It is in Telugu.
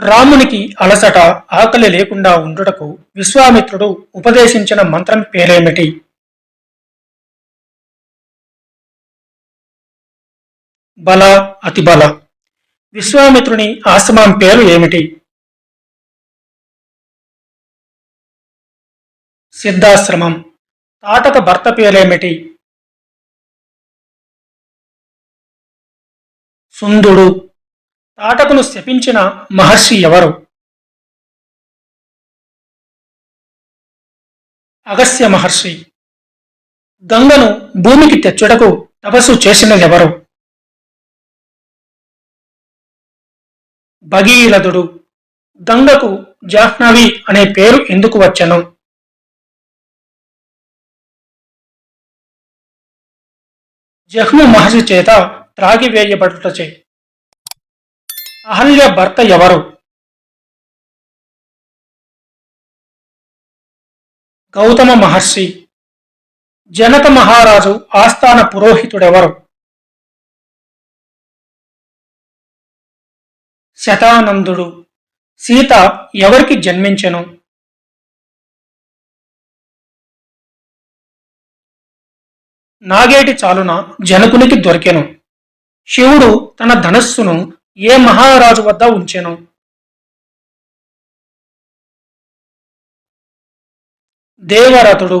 రామునికి అలసట ఆకలి లేకుండా ఉండుటకు విశ్వామిత్రుడు ఉపదేశించిన మంత్రం పేరేమిటి? బల అతిబల విశ్వామిత్రుని ఆశ్రమం పేరు ఏమిటి? సిద్ధాశ్రమం. తాటక భర్త పేరేమిటి? సుందుడు. తాటకును శపించిన మహర్షి ఎవరు? అగస్య మహర్షి. గంగను భూమికి తెచ్చుటకు తపస్సు చేసినదెవరు భగీరథుడు. గంగకు జాహ్నవి అనే పేరు ఎందుకు వచ్చను? జహ్ను మహర్షి చేత త్రాగివేయబడుటచే అహల్య భర్త ఎవరు? గౌతమ మహర్షి. జనక మహారాజు ఆస్థాన పురోహితుడెవరు? శతానందుడు. సీత ఎవరికి జన్మించెను? నాగేటి చాలున జనకునికి దొరికెను. శివుడు తన ధనస్సును ఏ మహారాజు వద్ద ఉంచెను? దేవరథుడు